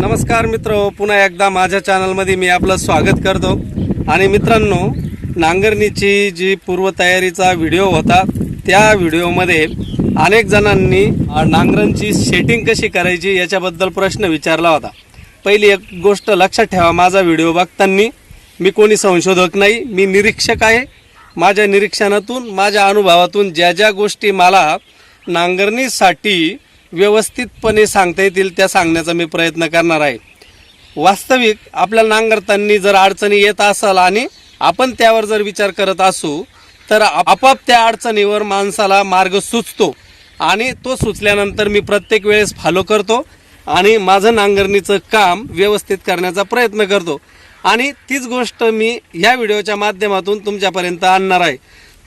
नमस्कार मित्र पुन्हा एकदा माझ्या चॅनलमध्ये मी आपलं स्वागत करतो. आणि मित्रांनो नांगरणीची जी पूर्वतयारीचा व्हिडिओ होता त्या व्हिडिओमध्ये अनेक जणांनी नांगरणची सेटिंग कशी करायची याच्याबद्दल प्रश्न विचारला होता. पहिली एक गोष्ट लक्षात ठेवा माझा व्हिडिओ बघताना मी कोणी संशोधक नाही मी निरीक्षक आहे. माझ्या निरीक्षणातून माझ्या अनुभवातून ज्या ज्या गोष्टी मला नांगरणीसाठी व्यवस्थितपणे सांगता येतील त्या सांगण्याचा मी प्रयत्न करणार आहे. वास्तविक आपल्या नांगरताना जर अडचणी येत असाल आणि आपण त्यावर जर विचार करत असू तर आपाप त्या अडचणीवर माणसाला मार्ग सुचतो आणि तो सुचल्यानंतर मी प्रत्येक वेळेस फॉलो करतो आणि माझं नांगरणीचं काम व्यवस्थित करण्याचा प्रयत्न करतो. आणि तीच गोष्ट मी ह्या व्हिडिओच्या माध्यमातून तुमच्यापर्यंत आणणार आहे.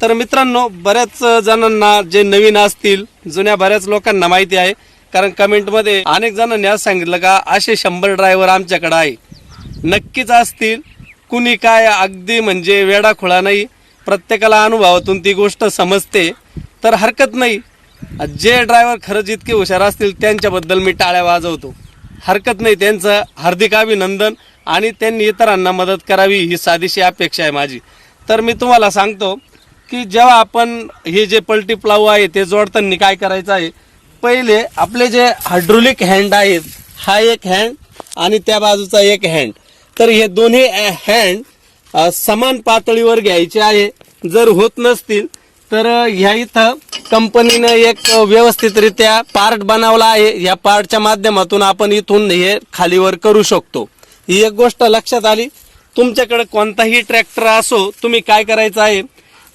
तर मित्रांनो बऱ्याच जणांना जे नवीन असतील जुन्या बऱ्याच लोकांना माहिती आहे. कारण कमेंटमध्ये अनेक जणांनी आज सांगितलं का असे शंभर ड्रायव्हर आमच्याकडे आहे. नक्कीच असतील. कुणी काय अगदी म्हणजे वेडाखोळा नाही. प्रत्येकाला अनुभवातून ती गोष्ट समजते. तर हरकत नाही. जे ड्रायव्हर खरंच इतके हुशार असतील त्यांच्याबद्दल मी टाळ्या वाजवतो. हरकत नाही. त्यांचं हार्दिक अभिनंदन आणि त्यांनी इतरांना मदत करावी ही साधीशी अपेक्षा आहे माझी. तर मी तुम्हाला सांगतो की जेव्हा आपण हे जे पलटी प्लाऊ आहे ते जोडताना काय करायचं आहे? पहिले आपले जे हायड्रोलिक हँड आहेत हा एक हँड आणि त्या बाजूचा एक हँड तर हे दोन्ही हँड समान पातळीवर घ्यायचे आहे. जर होत नसतील तर ह्या इथं कंपनीनं एक व्यवस्थितरित्या पार्ट बनवला आहे. या पार्टच्या माध्यमातून आपण इथून हे खालीवर करू शकतो. ही एक गोष्ट लक्षात आली. तुमच्याकडे कोणताही ट्रॅक्टर असो तुम्ही काय करायचं आहे?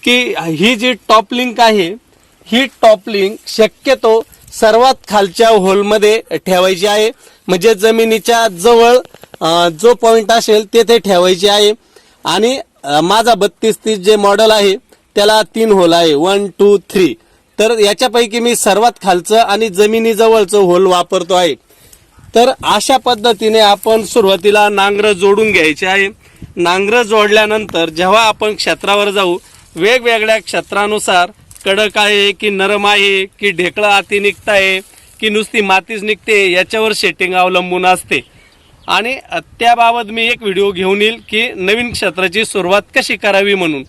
की ही जी टॉप लिंक आहे ही टॉप लिंक शक्यतो सर्वात खालच्या होलमध्ये ठेवायची आहे. म्हणजे जमिनीच्या जवळ जो पॉईंट असेल तेथे ठेवायची आहे. आणि माझा बत्तीस तीस जे मॉडेल आहे त्याला तीन होल आहे. वन टू थ्री तर याच्यापैकी मी सर्वात खालचं आणि जमिनीजवळचं होल वापरतो आहे. तर अशा पद्धतीने आपण सुरुवातीला नांगरं जोडून घ्यायचे आहे. नांगरं जोडल्यानंतर जेव्हा आपण क्षेत्रावर जाऊ वेगवेगळ्या क्षेत्रानुसार कडक आहे की नरम आहे की ढेकळं आती आहे की नुसती मातीच निघते याच्यावर सेटिंग अवलंबून असते. आणि त्याबाबत मी एक व्हिडिओ घेऊन येईल की नवीन क्षेत्राची सुरुवात कशी करावी म्हणून.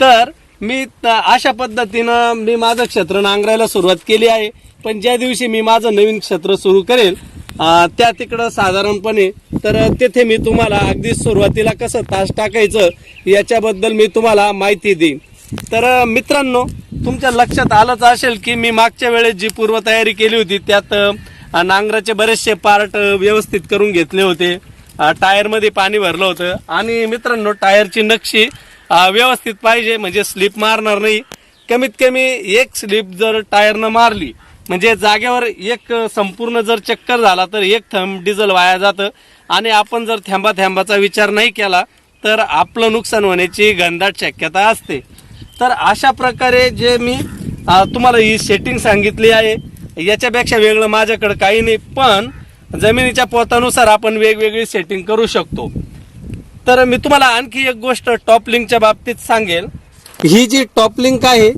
तर मी त- अशा पद्धतीनं मी माझं क्षेत्र नांगरायला सुरुवात केली आहे. पण ज्या दिवशी मी माझं नवीन क्षेत्र सुरू करेल त्या तिकडं साधारणपणे तर तेथे मी तुम्हाला अगदी सुरुवातीला कसं तास टाकायचं याच्याबद्दल मी तुम्हाला माहिती देईन. तर मित्रांनो तुमच्या लक्षात आलंच असेल की मी मागच्या वेळेस जी पूर्वतयारी केली होती त्यात नांगराचे बरेचसे पार्ट व्यवस्थित करून घेतले होते. टायरमध्ये पाणी भरलं होतं. आणि मित्रांनो टायरची नक्षी व्यवस्थित पाहिजे म्हणजे स्लिप मारणार नाही. कमीत कमी एक स्लिप जर टायरनं मारली म्हणजे जागेवर एक संपूर्ण जर चक्कर झाला तर एक थंब डिझेल वाया जातं. आणि आपण जर थेंबा थेंबाचा विचार नाही केला तर आपलं नुकसान होण्याची घनदाट शक्यता असते. तर अशा प्रकारे जे मी तुम्हाला ही सेटिंग सांगितली आहे याच्यापेक्षा वेगळं माझ्याकडं काही नाही पण जमिनीच्या पोतानुसार आपण वेगवेगळी सेटिंग करू शकतो. तर मी तुम्हाला आणखी एक गोष्ट टॉप लिंकच्या बाबतीत सांगेल. ही जी टॉप लिंक आहे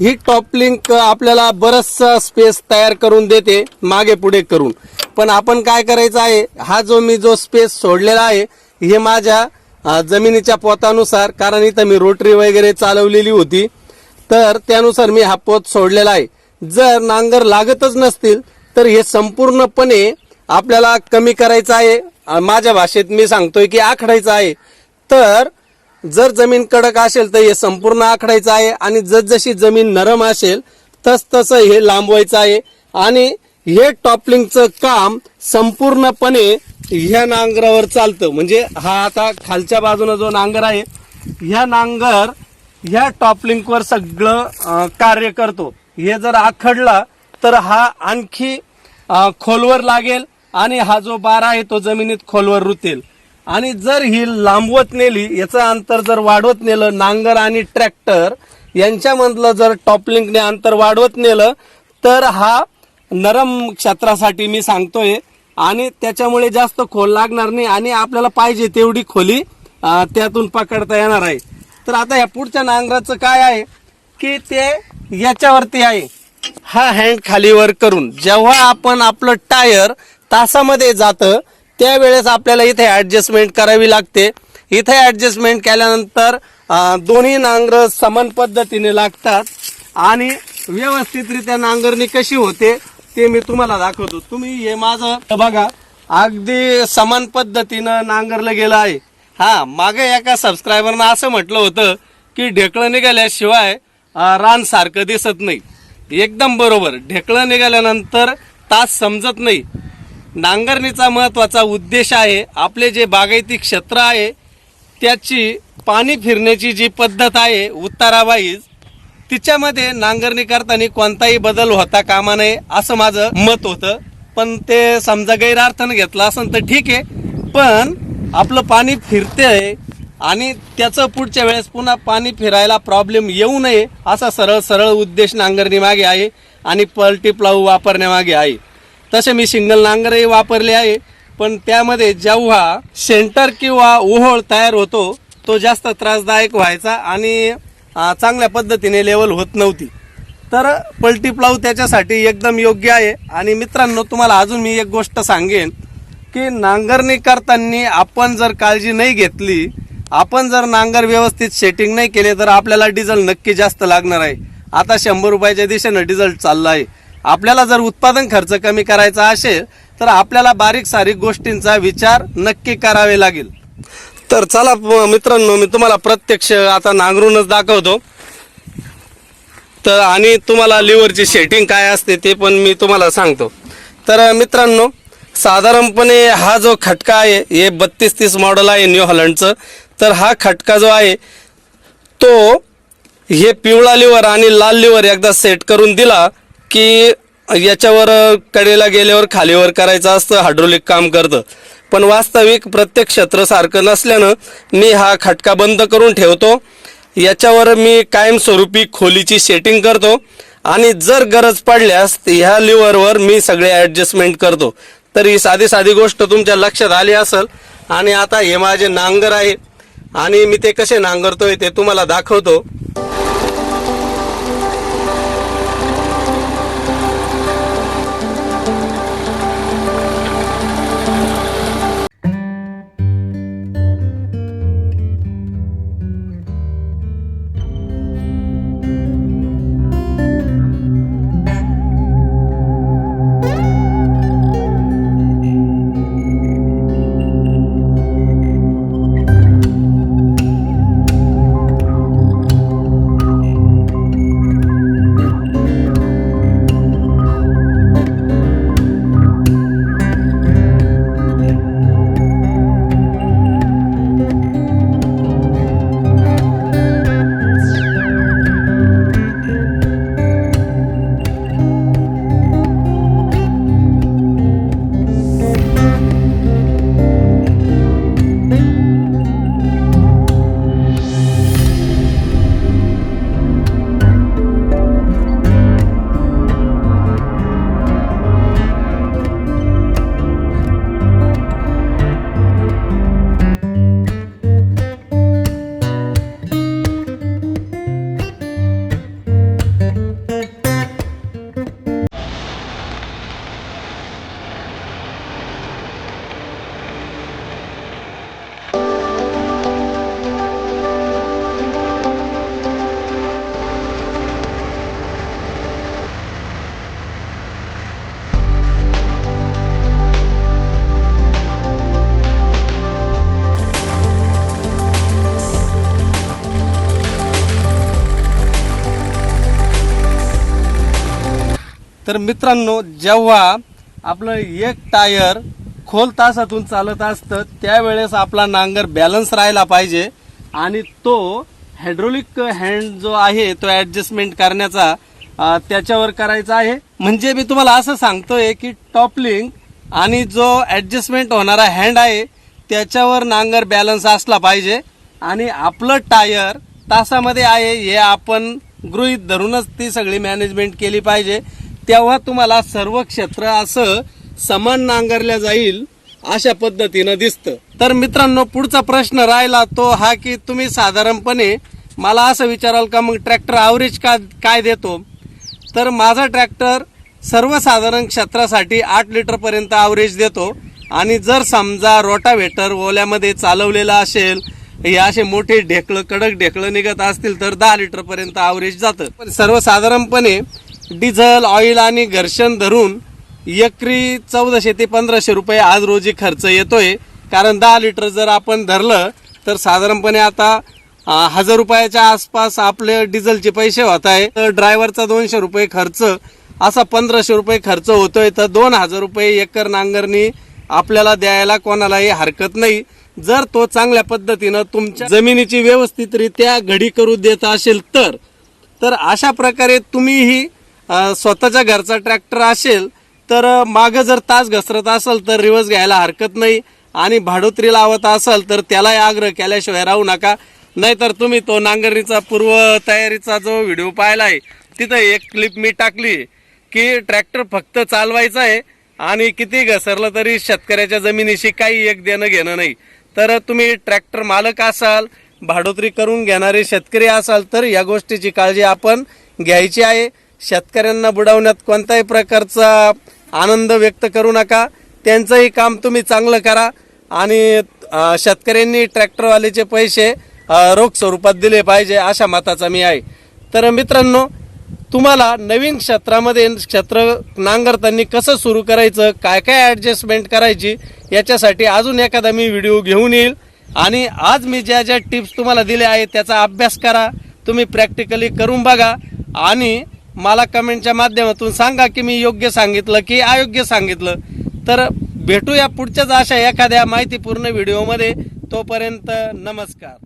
ही टॉप लिंक आपल्याला बरचसा स्पेस तयार करून देते मागे पुढे करून. पण आपण काय करायचं आहे हा जो मी जो स्पेस सोडलेला आहे हे माझ्या जमिनीच्या पोतानुसार कारण इथं मी रोटरी वगैरे चालवलेली होती तर त्यानुसार मी हा पोत सोडलेला आहे. जर नांगर लागतच नसतील तर हे संपूर्णपणे आपल्याला कमी करायचं आहे. माझ्या भाषेत मी सांगतोय की आखडायचं आहे. तर जर जमीन कडक असेल तर हे संपूर्ण आखडायचं आहे आणि जसजशी जमीन नरम असेल तस तसं हे लांबवायचं आहे. आणि हे टॉपलिंगचं काम संपूर्णपणे ह्या नांगरावर चालतं. म्हणजे हा आता खालच्या बाजूनं जो नांगर आहे ह्या नांगर ह्या टॉपलिंकवर सगळं कार्य करतो. हे जर आखडला तर हा आणखी खोलवर लागेल आणि हा जो बार आहे तो जमिनीत खोलवर रुतेल. आणि जर ही लांबवत नेली याचं अंतर जर वाढवत नेलं नांगर आणि ट्रॅक्टर यांच्यामधलं जर टॉपलिंकने अंतर वाढवत नेलं तर हा नरम क्षेत्रासाठी मी सांगतोय. आणि त्याच्यामुळे जास्त खोल लागणार नाही आणि आपल्याला पाहिजे तेवढी खोली त्यातून पकडता येणार आहे. तर आता या पुढच्या नांगराचं काय आहे? की ते याच्यावरती आहे. हा हँड खालीवर करून जेव्हा आपण आपलं टायर तासामध्ये जातं त्यावेळेस आपल्याला इथे ॲडजस्टमेंट करावी लागते. इथे ॲडजस्टमेंट केल्यानंतर दोन्ही नांगर समान पद्धतीने लागतात आणि व्यवस्थितरित्या नांगरणी कशी होते ते मी तुम्हाला दाखवतो. तुम्ही हे माझं बघा अगदी समान पद्धतीनं नांगरलं गेलं आहे. हा मागे एका सबस्क्रायबरनं असं म्हटलं होतं की ढेकळं निघाल्याशिवाय रान सारखं दिसत नाही. एकदम बरोबर ढेकळं निघाल्यानंतर तास समजत नाही. नांगरणीचा महत्त्वाचा उद्देश आहे. आपले जे बागायती क्षेत्र आहे त्याची पाणी फिरण्याची जी पद्धत आहे उत्तरावाईज तिच्यामध्ये नांगरणी करताना कोणताही बदल होता कामा नये असं माझं मत होतं. पण ते समजा गैरार्थनं घेतलं असेल तर ठीक आहे. पण आपलं पाणी फिरते आहे आणि त्याचं पुढच्या वेळेस पुन्हा पाणी फिरायला प्रॉब्लेम येऊ नये असा सरळ सरळ उद्देश नांगरणीमागे आहे आणि पलटी प्लाऊ वापरण्यामागे आहे. तसे मी सिंगल नांगरही वापरले आहे. पण त्यामध्ये जेव्हा सेंटर किंवा ओहोळ तयार होतो तो जास्त त्रासदायक व्हायचा आणि चांगल्या पद्धतीने लेवल होत नव्हती. तर पलटी प्लाऊ त्याच्यासाठी एकदम योग्य आहे. आणि मित्रांनो तुम्हाला अजून मी एक गोष्ट सांगेन की नांगरणी करताना आपण जर काळजी नाही घेतली आपण जर नांगर व्यवस्थित सेटिंग नाही केले तर आपल्याला डिझेल नक्की जास्त लागणार आहे. आता शंभर रुपयाच्या दिशेनं डिझेल चाललं आहे. आपल्याला जर उत्पादन खर्च कमी करायचा असेल तर आपल्याला बारीक सारीक गोष्टींचा विचार नक्की करावे लागेल. तर चला मित्रांनो मी तुम्हाला प्रत्यक्ष आता नांगरूनच दाखवतो. तर आणि तुम्हाला लिव्हरची सेटिंग काय असते ते पण मी तुम्हाला सांगतो. तर मित्रांनो साधारणपणे हा जो खटका आहे हे बत्तीस तीस मॉडेल आहे न्यू हॉलंडचं तर हा खटका जो आहे तो हे पिवळा लिव्हर आणि लाल लिव्हर एकदा सेट करून दिला की याच्यावर कडेला गेल्यावर खालीवर करायचं असतं हायड्रोलिक काम करतं. पण वास्तविक प्रत्येक क्षेत्र सारखं नसल्यानं मी हा खटका बंद करून ठेवतो. याच्यावर मी कायमस्वरूपी खोलीची सेटिंग करतो. आणि जर गरज पडल्यास ह्या लिव्हरवर मी सगळे ॲडजस्टमेंट करतो. तर ही साधी साधी गोष्ट तुमच्या लक्षात आली असेल. आणि आता हे माझे नांगर आहे. आणि मी ते कसे नांगरतोय ते तुम्हाला दाखवतो. तर मित्रांनो जेव्हा आपलं एक टायर खोल तासातून चालत असतं त्यावेळेस आपला नांगर बॅलन्स राहायला पाहिजे आणि तो हायड्रोलिक हँड जो आहे तो ॲडजस्टमेंट करण्याचा त्याच्यावर करायचा आहे. म्हणजे मी तुम्हाला असं सांगतोय की टॉपलिंग आणि जो ॲडजस्टमेंट होणारा हँड आहे त्याच्यावर नांगर बॅलन्स असला पाहिजे. आणि आपलं टायर तासामध्ये आहे हे आपण गृहीत धरूनच ती सगळी मॅनेजमेंट केली पाहिजे. तेव्हा तुम्हाला सर्व क्षेत्र असं समान नांगरल्या जाईल अशा पद्धतीनं दिसतं. तर मित्रांनो पुढचा प्रश्न राहिला तो हा की तुम्ही साधारणपणे मला असं विचाराल का मग ट्रॅक्टर ॲव्हरेज का काय देतो? तर माझा ट्रॅक्टर सर्वसाधारण क्षेत्रासाठी आठ लिटरपर्यंत ॲव्हरेज देतो. आणि जर समजा रोटावेटर ओल्यामध्ये चालवलेला असेल हे असे मोठे ढेकळं कडक ढेकळं निघत असतील तर दहा लिटरपर्यंत आवरेज जातं. पण सर्वसाधारणपणे डिझेल ऑइल आणि घर्षण धरून एकरी चौदाशे ते पंधराशे रुपये आज रोजी खर्च येतोय. कारण दहा लिटर जर आपण धरलं तर साधारणपणे आता हजार रुपयाच्या आसपास आपले डिझेलचे पैसे होत आहे. तर ड्रायव्हरचा दोनशे रुपये खर्च असा पंधराशे रुपये खर्च होतोय. तर दोन हजार रुपये एकर नांगरणी आपल्याला द्यायला कोणालाही हरकत नाही. जर तो चांगल्या पद्धतीनं तुमच्या जमिनीची व्यवस्थितरित्या घडी करू देत असेल तर तर अशा प्रकारे तुम्हीही स्वतःच्या घरचा ट्रॅक्टर असेल तर मागं जर तास घसरत असेल तर रिवर्स घ्यायला हरकत नाही. आणि भाडोत्री लावत असाल तर त्यालाही आग्रह केल्याशिवाय राहू नका. नाहीतर तुम्ही तो नांगरणीचा पूर्व तयारीचा जो व्हिडिओ पाहिला आहे तिथं एक क्लिप मी टाकली की ट्रॅक्टर फक्त चालवायचा आहे आणि किती घसरलं तरी शेतकऱ्याच्या जमिनीशी काही एक देणं घेणं नाही. तर तुम्ही ट्रॅक्टर मालक असाल भाडोत्री करून घेणारे शेतकरी असाल तर या गोष्टीची काळजी आपण घ्यायची आहे. शेतकऱ्यांना बुडवण्यात कोणत्याही प्रकारचा आनंद व्यक्त करू नका. त्यांचंही काम तुम्ही चांगलं करा. आणि शेतकऱ्यांनी ट्रॅक्टरवाल्याचे पैसे रोख स्वरूपात दिले पाहिजे अशा मताचा मी आहे. तर मित्रांनो तुम्हाला नवीन क्षेत्रामध्ये क्षेत्र नांगरताना कसं सुरू करायचं काय काय ॲडजस्टमेंट करायची याच्यासाठी अजून एखादा मी व्हिडिओ घेऊन येईल. आणि आज मी ज्या ज्या टिप्स तुम्हाला दिल्या आहेत त्याचा अभ्यास करा. तुम्ही प्रॅक्टिकली करून बघा. आणि मला कमेंटच्या माध्यमातून सांगा की मी योग्य सांगितलं की अयोग्य सांगितलं. तर भेटूया पुढच्याच अशा एखाद्या माहितीपूर्ण व्हिडिओमध्ये. तोपर्यंत नमस्कार.